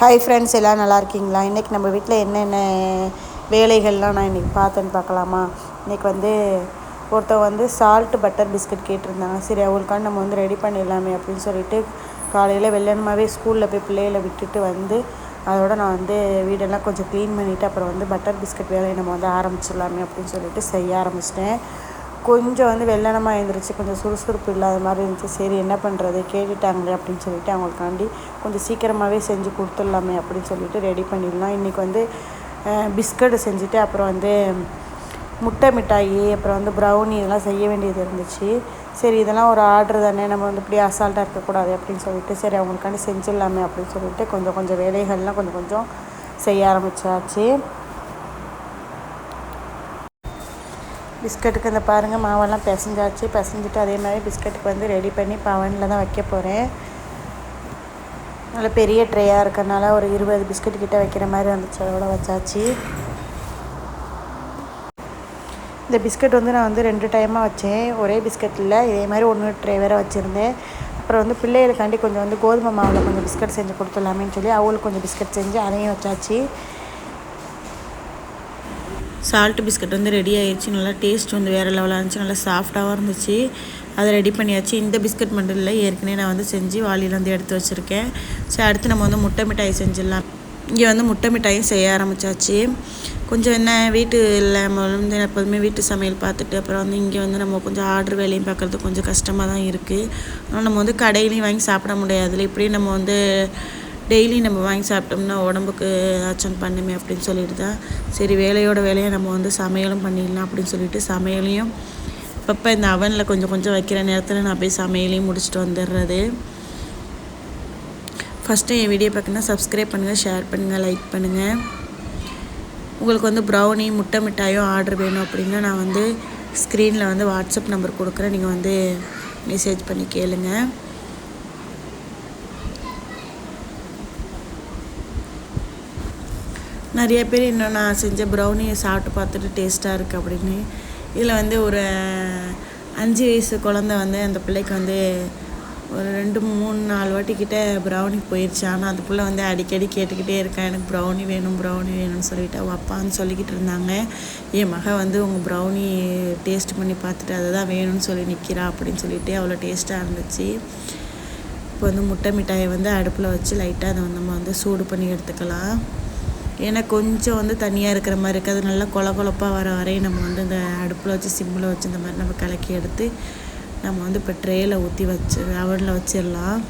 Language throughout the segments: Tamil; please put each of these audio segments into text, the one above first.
ஹாய் ஃப்ரெண்ட்ஸ் எல்லாம் நல்லா இருக்கீங்களா? இன்றைக்கி நம்ம வீட்டில் என்னென்ன வேலைகள்லாம் நான் இன்றைக்கி பார்த்தேன்னு பார்க்கலாமா? இன்றைக்கி வந்து ஒருத்தர் வந்து சால்ட் பட்டர் பிஸ்கட் கேட்டிருந்தாங்க. சரி அவங்களுக்கான நம்ம வந்து ரெடி பண்ணிடலாமே அப்படின்னு சொல்லிட்டு காலையில் வெள்ளனமாகவே ஸ்கூலில் போய் பிள்ளைகளை விட்டுட்டு வந்து அதோட நான் வந்து வீடெல்லாம் கொஞ்சம் க்ளீன் பண்ணிவிட்டு அப்புறம் வந்து பட்டர் பிஸ்கட் வேலையை நம்ம வந்து ஆரம்பிச்சிடலாமே அப்படின்னு சொல்லிட்டு செய்ய ஆரம்பிச்சிட்டேன். கொஞ்சம் வந்து வெள்ளனமாக எழுந்திரிச்சு கொஞ்சம் சுறுசுறுப்பு இல்லாத மாதிரி இருந்துச்சு. சரி என்ன பண்ணுறது கேட்டுட்டாங்களே அப்படின்னு சொல்லிட்டு அவங்களுக்காண்டி கொஞ்சம் சீக்கிரமாகவே செஞ்சு கொடுத்துடலாமே அப்படின்னு சொல்லிட்டு ரெடி பண்ணிடலாம் இன்றைக்கி வந்து பிஸ்கட்டு செஞ்சுட்டு அப்புறம் வந்து முட்டை மிட்டாயி அப்புறம் வந்து ப்ரௌனி இதெல்லாம் செய்ய வேண்டியது இருந்துச்சு. சரி இதெல்லாம் ஒரு ஆர்டர் தானே நம்ம வந்து இப்படி அசால்ட்டாக இருக்கக்கூடாது அப்படின்னு சொல்லிட்டு சரி அவங்களுக்காண்டி செஞ்சிடலாமே அப்படின்னு சொல்லிட்டு கொஞ்சம் கொஞ்சம் வேலைகள்லாம் கொஞ்சம் கொஞ்சம் செய்ய ஆரம்பித்தாச்சு பிஸ்கட்டுக்கு இந்த பாருங்கள் மாவெல்லாம் பிசைஞ்சாச்சு. பிசைஞ்சிட்டு அதே மாதிரி பிஸ்கட்டுக்கு வந்து ரெடி பண்ணி பவனில் தான் வைக்க போகிறேன் நல்ல பெரிய ட்ரேயாக இருக்கிறனால ஒரு இருபது பிஸ்கட் கிட்டே வைக்கிற மாதிரி வந்துச்சு. அதோட வச்சாச்சு. இந்த பிஸ்கட் வந்து நான் வந்து ரெண்டு டைமாக வச்சேன். ஒரே பிஸ்கட்டில் இதே மாதிரி ஒன்று ட்ரே வேறு வச்சுருந்தேன். அப்புறம் வந்து பிள்ளைகளுக்காண்டி கொஞ்சம் வந்து கோதுமை மாவில் கொஞ்சம் பிஸ்கட் செஞ்சு கொடுத்துடலாமேன்னு சொல்லி அவங்களுக்கு கொஞ்சம் பிஸ்கட் செஞ்சு அதையும் வச்சாச்சு. சால்ட் பிஸ்கட் வந்து ரெடி ஆயிடுச்சு நல்லா டேஸ்ட் வந்து வேறு லெவலாக இருந்துச்சு. நல்லா சாஃப்டாகவும் இருந்துச்சு. அதை ரெடி பண்ணியாச்சு. இந்த பிஸ்கட் மண்டலில் ஏற்கனவே நான் வந்து செஞ்சு வாளியில் வந்து எடுத்து வச்சுருக்கேன். சரி அடுத்து நம்ம வந்து முட்டை மிட்டாய் செஞ்சிடலாம். இங்கே வந்து முட்டை மிட்டாயும் செய்ய ஆரம்பித்தாச்சு கொஞ்சம் என்ன வீட்டில் வந்து எப்போதுமே வீட்டு சமையல் பார்த்துட்டு அப்புறம் வந்து இங்கே வந்து நம்ம கொஞ்சம் ஆர்டர் வேலையும் பார்க்குறது கொஞ்சம் கஷ்டமாக தான் இருக்குது ஆனால் நம்ம வந்து கடையிலையும் வாங்கி சாப்பிட முடியாது இப்படியும் நம்ம வந்து டெய்லி நம்ம வாங்கி சாப்பிட்டோம்னா உடம்புக்கு ஏதாச்சும் பண்ணுமே அப்படின்னு சொல்லிட்டு தான். சரி வேலையோட வேலையை நம்ம வந்து சமையலும் பண்ணிடலாம் அப்படின்னு சொல்லிட்டு சமையலையும் அப்பப்போ இந்த அவனில் கொஞ்சம் கொஞ்சம் வைக்கிற நேரத்தில் நான் போய் சமையலையும் முடிச்சுட்டு வந்துடுறது ஃபஸ்ட்டு என் வீடியோ பார்க்கணுன்னா சப்ஸ்கிரைப் பண்ணுங்கள் ஷேர் பண்ணுங்கள் லைக் பண்ணுங்கள் உங்களுக்கு வந்து ப்ரௌனி முட்டை மிட்டாயும் ஆர்டர் வேணும் அப்படின்னா நான் வந்து ஸ்க்ரீனில் வந்து வாட்ஸ்அப் நம்பர் கொடுக்குறேன். நீங்கள் வந்து மெசேஜ் பண்ணி கேளுங்க. நிறைய பேர் இன்னும் நான் செஞ்ச ப்ரௌனியை சாப்பிட்டு பார்த்துட்டு டேஸ்ட்டாக இருக்குது அப்படின்னு இதில் வந்து ஒரு அஞ்சு வயசு குழந்த வந்து அந்த பிள்ளைக்கு வந்து ஒரு ரெண்டு மூணு நாலு வாட்டி கிட்டே ப்ரௌனி போயிடுச்சு ஆனால் அந்த பிள்ளை வந்து அடிக்கடி கேட்டுக்கிட்டே இருக்கேன் எனக்கு ப்ரௌனி வேணும் ப்ரௌனி வேணும்னு சொல்லிட்டு அவள் அப்பான்னு சொல்லிக்கிட்டு இருந்தாங்க. என் மகள் வந்து உங்கள் ப்ரௌனி டேஸ்ட் பண்ணி பார்த்துட்டு அதை தான் வேணும்னு சொல்லி நிற்கிறா அப்படின்னு சொல்லிட்டு அவ்வளோ டேஸ்ட்டாக இருந்துச்சு. இப்போ வந்து முட்டை மிட்டாயை வந்து அடுப்பில் வச்சு லைட்டாக அதை வந்து நம்ம வந்து சூடு பண்ணி எடுத்துக்கலாம். ஏன்னா கொஞ்சம் வந்து தனியாக இருக்கிற மாதிரி இருக்குது அது நல்லா கொல கொலப்பாக வர வரையும் நம்ம வந்து இந்த அடுப்பில் வச்சு சிம்மில் வச்சு இந்த மாதிரி நம்ம கலக்கி எடுத்து நம்ம வந்து இப்போ ட்ரேயில் ஊற்றி வச்சு அவனில் வச்சிடலாம்.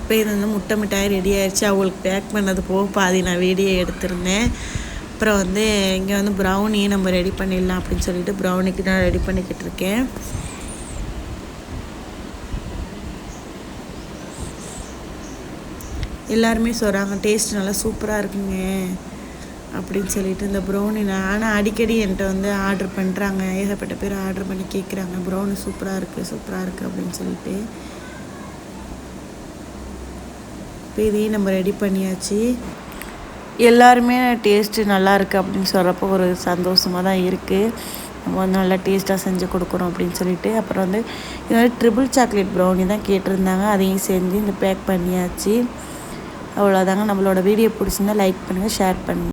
இப்போ இது வந்து முட்டை மிட்டாய் ரெடி ஆயிடுச்சு அவங்களுக்கு பேக் பண்ணது போக பாதி நான் வீடியோ எடுத்திருந்தேன். அப்புறம் வந்து இங்கே வந்து ப்ரௌனியும் நம்ம ரெடி பண்ணிடலாம் அப்படின்னு சொல்லிட்டு ப்ரௌனிக்கு நான் ரெடி பண்ணிக்கிட்டு இருக்கேன். எல்லாருமே சொல்கிறாங்க டேஸ்ட் நல்லா சூப்பராக இருக்குங்க அப்படின்னு சொல்லிட்டு இந்த ப்ரௌனி நான் ஆனால் அடிக்கடி என்கிட்ட வந்து ஆர்டர் பண்ணுறாங்க ஏகப்பட்ட பேர் ஆர்டர் பண்ணி கேட்குறாங்க ப்ரௌனி சூப்பராக இருக்குது சூப்பராக இருக்குது அப்படின்னு சொல்லிட்டு. இப்போ இதையும் நம்ம ரெடி பண்ணியாச்சு. எல்லாருமே டேஸ்ட்டு நல்லா இருக்குது அப்படின்னு சொல்கிறப்போ ஒரு சந்தோஷமாக தான் இருக்குது நம்ம வந்து நல்லா டேஸ்ட்டாக செஞ்சு கொடுக்குறோம் அப்படின்னு சொல்லிட்டு. அப்புறம் வந்து இது வந்து ட்ரிபிள் சாக்லேட் ப்ரௌனி தான் கேட்டிருந்தாங்க. அதையும் செஞ்சு இந்த பேக் பண்ணியாச்சு. அவ்வளோதாங்க நம்மளோட வீடியோ பிடிச்சிருந்தா லைக் பண்ணுங்கள் ஷேர் பண்ணுங்கள்